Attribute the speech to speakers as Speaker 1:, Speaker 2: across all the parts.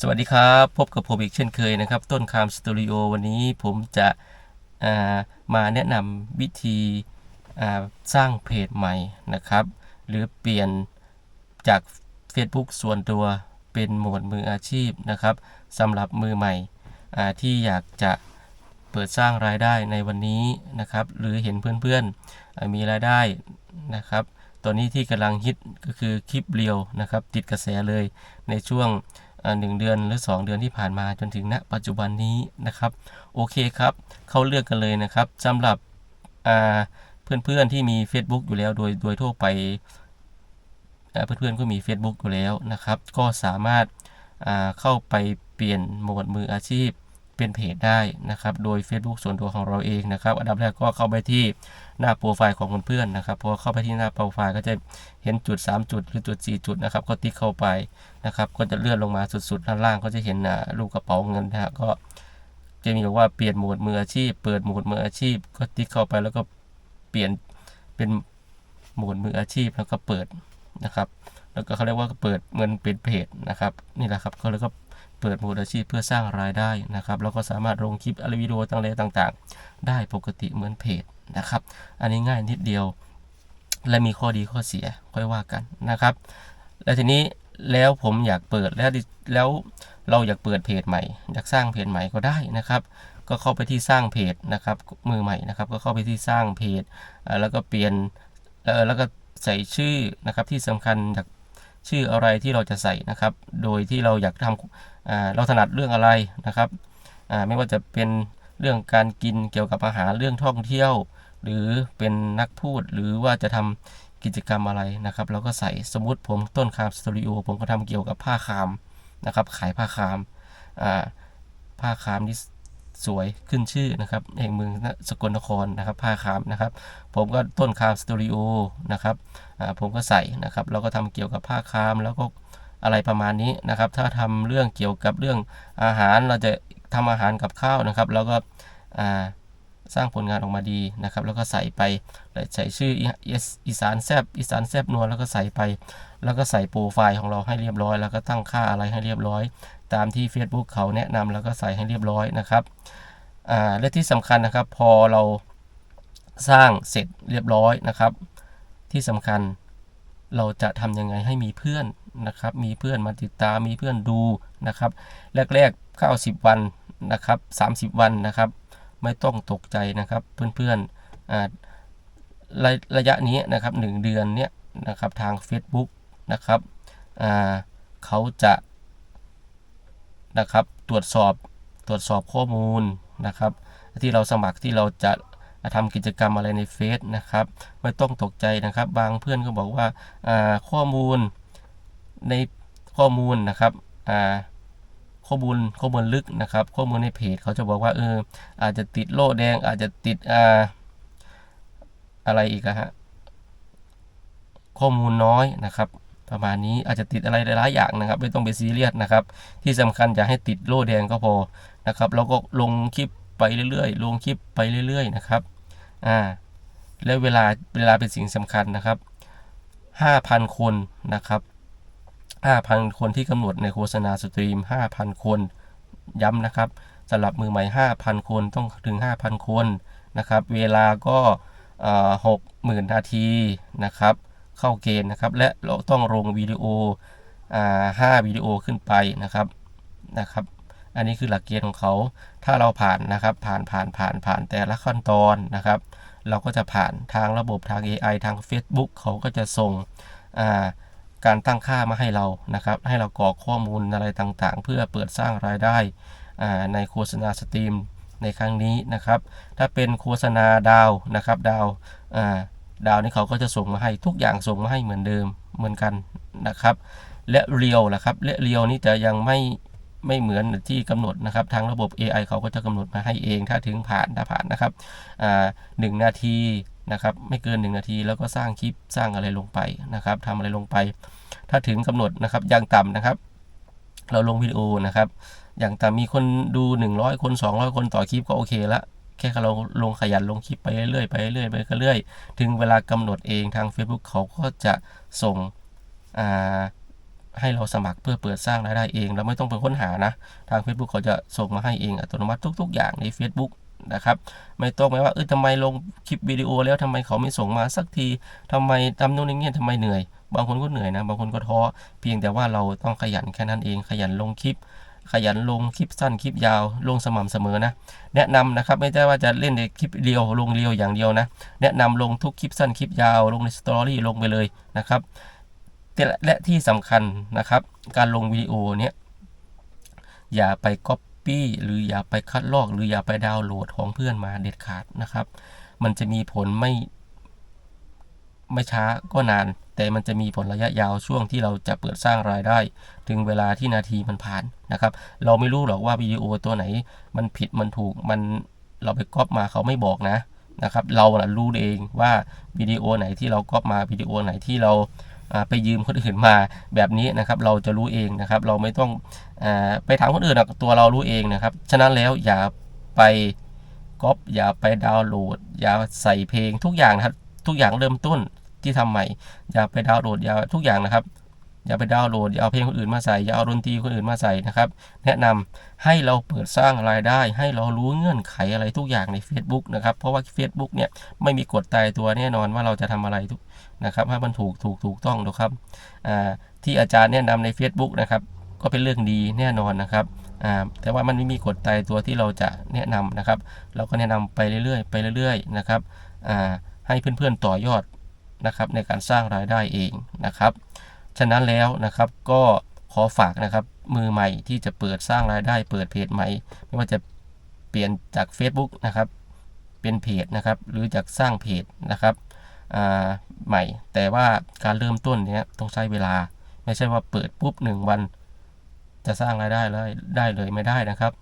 Speaker 1: สวัสดีครับ พบกับผมอีกเช่นเคยนะครับ ต้นคามสตูดิโอวันนี้ผมจะามาแนะนำวิธีสร้างเพจใหม่นะครับ หรือเปลี่ยนจาก Facebook ส่วนตัวเป็นหมวดมืออาชีพนะครับสำหรับมือใหม่ที่อยากจะเปิดสร้างรายได้ในวันนี้นะครับ หรือเห็นเพื่อนๆมีรายได้นะครับ ตอนนี้ที่กำลังฮิตก็คือคลิปเรียวนะครับ ติดกระแสเลยในช่วง หนึ่งเดือนหรือ 2 เดือนที่ผ่านมาจนถึงณปัจจุบันนี้นะครับโอเคครับ เข้าเลือกกันเลยนะครับสำหรับเพื่อนๆที่มี Facebook อยู่แล้วโดยโดยทั่วไปเพื่อนๆก็มี Facebook อยู่แล้วนะครับ ก็สามารถเข้าไปเปลี่ยนโหมดมืออาชีพ เป็นเพจได้นะครับ โดย Facebook ส่วนตัวของเราเองนะครับ อันดับแรกก็เข้าไปที่หน้าโปรไฟล์ของเพื่อนๆนะครับ พอเข้าไปที่หน้าโปรไฟล์ก็จะเห็นจุด 3 จุดหรือจุด 4 จุดนะครับ ก็ติ๊กเข้าไปนะครับ ก็จะเลื่อนลงมาสุดๆด้านล่างก็จะเห็นอ่าลูกกระเป๋าเงินนะฮะก็จะมีบอกว่าเปลี่ยนโหมดมืออาชีพ เปิดโหมดมืออาชีพ ก็ติ๊กเข้าไปแล้วก็เปลี่ยนเป็นโหมดมืออาชีพแล้วก็เปิดนะครับ แล้วก็เขาเรียกว่าเปิดเหมือนเป็นเพจนะครับ นี่แหละครับเขาเรียกว่า เปิดโหมดอาชีพเพื่อสร้างรายได้นะครับแล้วก็สามารถลงคลิปอะไรวิดีโอต่างๆ ได้ปกติเหมือนเพจนะครับ อันนี้ง่ายนิดเดียว และมีข้อดีข้อเสียค่อยว่ากันนะครับ แล้วทีนี้แล้วผมอยากเปิดแล้วแล้วเราอยากเปิดเพจใหม่ อยากสร้างเพจใหม่ก็ได้นะครับ ก็เข้าไปที่สร้างเพจนะครับ มือใหม่นะครับ ก็เข้าไปที่สร้างเพจแล้วก็เปลี่ยนแล้วก็ใส่ชื่อนะครับที่สำคัญอยากชื่ออะไรที่เราจะใส่นะครับ โดยที่เราอยากทำอ่า เราถนัดเรื่องอะไรนะครับไม่ว่าจะเป็นเรื่องการกินเกี่ยวกับอาหารเรื่องท่องเที่ยว หรือเป็นนักพูดหรือว่าจะทำกิจกรรมอะไรนะครับ เราก็ใส่สมมติผมต้นคามสตูดิโอผมก็ทำเกี่ยวกับผ้าคามนะครับ ขายผ้าคามผ้าคามที่สวยขึ้นชื่อนะครับแห่งเมืองสกลนครนะครับ ผ้าคามนะครับ ผมก็ต้นคามสตูดิโอนะครับผมก็ใส่นะครับ เราก็ทำเกี่ยวกับผ้าคามแล้วก็ อะไรประมาณนี้นะครับ ถ้าทำเรื่องเกี่ยวกับเรื่องอาหารเราจะทำอาหารกับข้าวนะครับ แล้วก็สร้างผลงานออกมาดีนะครับ แล้วก็ใส่ไปใส่ชื่ออีสานแซบอีสานแซบนัวแล้วก็ใส่ไป แล้วก็ใส่โปรไฟล์ของเราให้เรียบร้อย แล้วก็ตั้งค่าอะไรให้เรียบร้อย ตามที่ Facebook เขาแนะนำแล้วก็ใส่ให้เรียบร้อยนะครับและที่สำคัญนะครับพอเราสร้างเสร็จเรียบร้อยนะครับ ที่สำคัญ เราจะทำยังไงให้มีเพื่อนนะครับ มีเพื่อนมาติดตาม มีเพื่อนดูนะครับ แรกๆ90 วันนะครับ30 วันนะครับ ไม่ต้องตกใจนะครับ เพื่อนๆระระยะนี้นะครับ 1 เดือนเนี้ยนะครับทาง Facebook นะครับเขาจะนะครับตรวจสอบตรวจสอบข้อมูลนะครับ ที่เราสมัครที่เราจะ ทำกิจกรรมอะไรในเฟซนะครับ ไม่ต้องตกใจนะครับ บางเพื่อนก็บอกว่าข้อมูลในข้อมูลนะครับข้อมูลข้อมูลลึกนะครับ ข้อมูลในเพจเขาจะบอกว่าเอออาจจะติดโล่แดง อาจจะติดอ่าอะไรอีกอะฮะข้อมูลน้อยนะครับประมาณนี้อาจจะติดอะไรหลายๆอย่างนะครับ ไม่ต้องไปซีเรียสนะครับ ที่สำคัญอย่าให้ติดโล่แดงก็พอนะครับ แล้วก็ลงคลิป ไปเรื่อยๆ ลงคลิปไปเรื่อยๆนะครับอ่าแล้วเวลาเวลาเป็นสิ่งสำคัญนะครับ 5,000 คนนะครับ 5,000 คนที่กำหนดในโฆษณาสตรีม 5,000 คนย้ำนะครับสำหรับมือใหม่ 5,000 คนต้องถึง 5,000 คนนะครับ เวลาก็หกหมื่นนาทีนะครับ เข้าเกณฑ์นะครับ และเราต้องลงวิดีโออ่าห้าวิดีโอขึ้นไปนะครับนะครับ อันนี้คือหลักเกณฑ์ของเขา ถ้าเราผ่านนะครับ ผ่านผ่านผ่านผ่านแต่ละขั้นตอนนะครับ เราก็จะผ่านทางระบบทาง AI ทาง Facebook เขาก็จะส่งาการตั้งค่ามาให้เรานะครับ ให้เรากรอกข้อมูลอะไรต่างๆ เพื่อเปิดสร้างรายได้ในโฆษณาสตรีมในครั้งนี้นะครับ ถ้าเป็นโฆษณาดาวนะครับดาวาดาวนี่เขาก็จะส่งมาให้ทุกอย่างส่งมาให้เหมือนเดิมเหมือนกันนะครับ และเรียวล่ะครับและเรียวนี่จะยังไม่ ไม่เหมือนที่กำหนดนะครับ ทางระบบ AI เขาก็จะกำหนดมาให้เอง ถ้าถึงผ่านถ้าผ่านนะครับอ่าหนึ่งนาทีนะครับ ไม่เกิน 1 นาทีแล้วก็สร้างคลิปสร้างอะไรลงไปนะครับทำอะไรลงไป ถ้าถึงกำหนดนะครับอย่างต่ำนะครับ เราลงวิดีโอนะครับ อย่างต่ำมีคนดู 100 คน 200 คนต่อคลิปก็โอเคละแค่เราลงขยันลงคลิปไปเรื่อยๆไปเรื่อยๆไปเรื่อยถึงเวลากำหนดเองทาง Facebook เขาก็จะส่งอ่า ให้เราสมัครเพื่อเปิดสร้างรายได้เอง เราไม่ต้องไปค้นหานะ ทาง Facebook เขาจะส่งมาให้เองอัตโนมัติทุก ๆ อย่างใน Facebook นะครับ ไม่ต้องไปว่าเออทำไมลงคลิปวิดีโอแล้วทำไมเขาไม่ส่งมาสักทีทำไมทำนู่นอย่างเงี้ยทำไมเหนื่อย บางคนก็เหนื่อยนะ บางคนก็ท้อ เพียงแต่ว่าเราต้องขยันแค่นั้นเอง ขยันลงคลิป ขยันลงคลิปสั้นคลิปยาว ลงสม่ำเสมอนะ แนะนำนะครับ ไม่ใช่ว่าจะเล่นในคลิปเดียว ลงเดียวอย่างเดียวนะ แนะนำลงทุกคลิปสั้นคลิปยาว ลงในสตอรี่ลงไปเลยนะครับ แต่และที่สำคัญนะครับ การลงวิดีโอเนี่ยอย่าไปก๊อปปี้หรืออย่าไปคัดลอก หรืออย่าไปดาวน์โหลดของเพื่อนมาเด็ดขาดนะครับ มันจะมีผลไม่ ไม่ช้าก็นาน แต่มันจะมีผลระยะยาวช่วงที่เราจะเปิดสร้างรายได้ ถึงเวลาที่นาทีมันผ่านนะครับ เราไม่รู้หรอกว่าวิดีโอตัวไหน มันผิดมันถูกมันเราไปก๊อปมาเขาไม่บอกนะนะครับ เรานะรู้เองว่าวิดีโอไหนที่เราก๊อปมาวิดีโอไหนที่เรา ไปยืมคนอื่นมาแบบนี้นะครับเราจะรู้เองนะครับ เราไม่ต้องอไปถามคนอื่นนะตัวเรารู้เองนะครับ ฉะนั้นแล้วอย่าไปก๊อปอย่าไปดาวน์โหลด อย่าใส่เพลงทุกอย่างนะครับทุกอย่างเริ่มต้นที่ทำใหม่ อย่าไปดาวน์โหลดอย่าทุกอย่างนะครับ อย่าไปดาวน์โหลดอย่าเอาเพลงคนอื่นมาใส่อย่าเอาดนตรีคนอื่นมาใส่นะครับ แนะนำให้เราเปิดสร้างรายได้ ให้เรารู้เงื่อนไขอะไรทุกอย่างใน Facebook นะครับ เพราะว่า Facebook เนี่ยไม่มีกฎตายตัวแน่นอนว่าเราจะทำอะไรทุกนะครับให้มันถูกถูกถูกต้องนะครับที่อาจารย์แนะนำใน Facebook นะครับ ก็เป็นเรื่องดีแน่นอนนะครับแต่ว่ามันไม่มีกฎตายตัวที่เราจะแนะนำนะครับ เราก็แนะนำไปเรื่อยๆ ไปเรื่อยๆนะครับให้เพื่อนๆต่อยอดนะครับในการสร้างรายได้เองนะครับ ฉะนั้นแล้วนะครับก็ขอฝากนะครับมือใหม่ที่จะเปิดสร้างรายได้เปิดเพจใหม่ ไม่ว่าจะเปลี่ยนจาก Facebook นะครับ เป็นเพจนะครับ หรือจากสร้างเพจนะครับอ่าใหม่ แต่ว่าการเริ่มต้นเนี้ยต้องใช้เวลา ไม่ใช่ว่าเปิดปุ๊บหนึ่งวัน จะสร้างรายได้เลยได้เลยไม่ได้นะครับ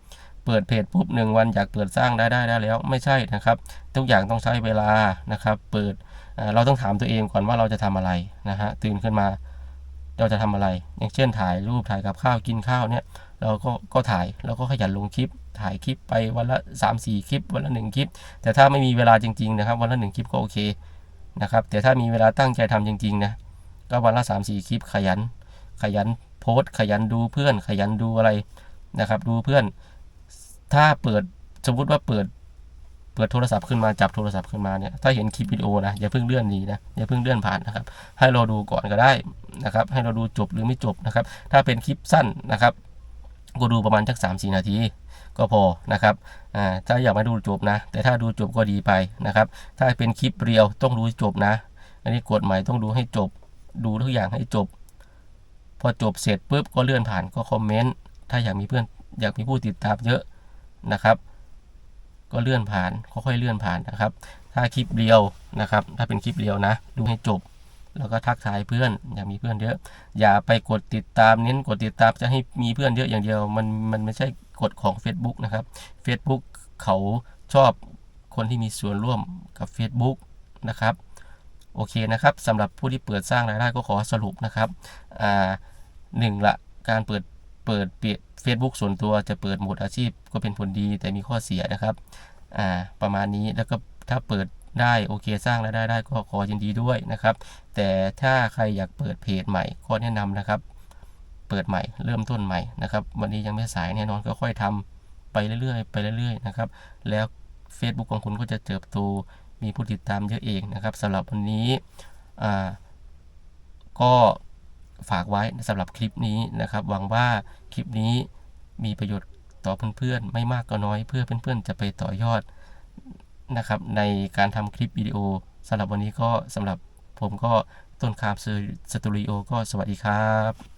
Speaker 1: เปิดเพจปุ๊บหนึ่งวันอยากเปิดสร้างรายได้ได้แล้วไม่ใช่นะครับ ทุกอย่างต้องใช้เวลานะครับ เปิดเราต้องถามตัวเองก่อนว่าเราจะทำอะไรนะฮะตื่นขึ้นมา เราจะทำอะไร อย่างเช่นถ่ายรูปถ่ายกับข้าวกินข้าวเนี่ย เราก็ก็ถ่ายแล้วก็ขยันลงคลิป ถ่ายคลิปไปวันละ 3 4 คลิป วันละ 1 คลิป แต่ถ้าไม่มีเวลาจริงๆนะครับวันละ 1 คลิปก็โอเคนะครับแต่ถ้ามีเวลาตั้งใจทำจริงๆนะก็วันละ 3 4 คลิปขยัน ขยันโพสต์ขยันดูเพื่อนขยันดูอะไรนะครับ ดูเพื่อน ถ้าเปิดสมมติว่าเปิด เปิดโทรศัพท์ขึ้นมาจับโทรศัพท์ขึ้นมาเนี่ยถ้าเห็นคลิปวิดีโอนะอย่าเพิ่งเลื่อนหนีนะอย่าเพิ่งเลื่อนผ่านนะครับ ให้เราดูก่อนก็ได้นะครับ ให้เราดูจบหรือไม่จบนะครับ ถ้าเป็นคลิปสั้นนะครับ ก็ดูประมาณสักสามสี่นาทีก็พอนะครับอ่าถ้าอยากมาดูจบนะ แต่ถ้าดูจบก็ดีไปนะครับ ถ้าเป็นคลิปเรียวต้องดูจบนะ อันนี้กฎหมายต้องดูให้จบ ดูทุกอย่างให้จบ พอจบเสร็จปุ๊บก็เลื่อนผ่านก็คอมเมนต์ ถ้าอยากมีเพื่อนอยากมีผู้ติดตามเยอะนะครับ ก็เลื่อนผ่านค่อยๆเลื่อนผ่านนะครับ ถ้าคลิปเรียวนะครับ ถ้าเป็นคลิปเรียวนะ ดูให้จบ แล้วก็ทักทายเพื่อนอยากมีเพื่อนเยอะ อย่าไปกดติดตามเน้นกดติดตามจะให้มีเพื่อนเยอะอย่างเดียว มันมันไม่ใช่กฎของ Facebook นะครับ Facebook เขาชอบคนที่มีส่วนร่วมกับ Facebook นะครับโอเคนะครับสำหรับผู้ที่เปิดสร้างรายได้ก็ขอสรุปนะครับอ่าหนึ่งละการเปิด เปิดเปย Facebook ส่วนตัวจะเปิดโหมดอาชีพก็เป็นผลดีแต่มีข้อเสียนะครับอ่าประมาณนี้แล้วก็ถ้าเปิดได้โอเคสร้างรายได้ได้ก็ขอยินดีด้วยนะครับ แต่ถ้าใครอยากเปิดเพจใหม่ก็แนะนำนะครับ เปิดใหม่เริ่มต้นใหม่นะครับ วันนี้ยังไม่สายแน่นอนก็ค่อยทำไปเรื่อยๆ ไปเรื่อยๆนะครับแล้ว Facebook ของคุณก็จะเติบโตมีผู้ติดตามเยอะเองนะครับสำหรับวันนี้อ่าก็ ฝากไว้สำหรับคลิปนี้นะครับ หวังว่าคลิปนี้มีประโยชน์ต่อเพื่อนๆ ไม่มากก็น้อยเพื่อเพื่อนๆ จะไปต่อยอดนะครับ ในการทำคลิปวิดีโอสำหรับวันนี้ก็สำหรับผมก็ต้นคามสตูดิโอก็สวัสดีครับ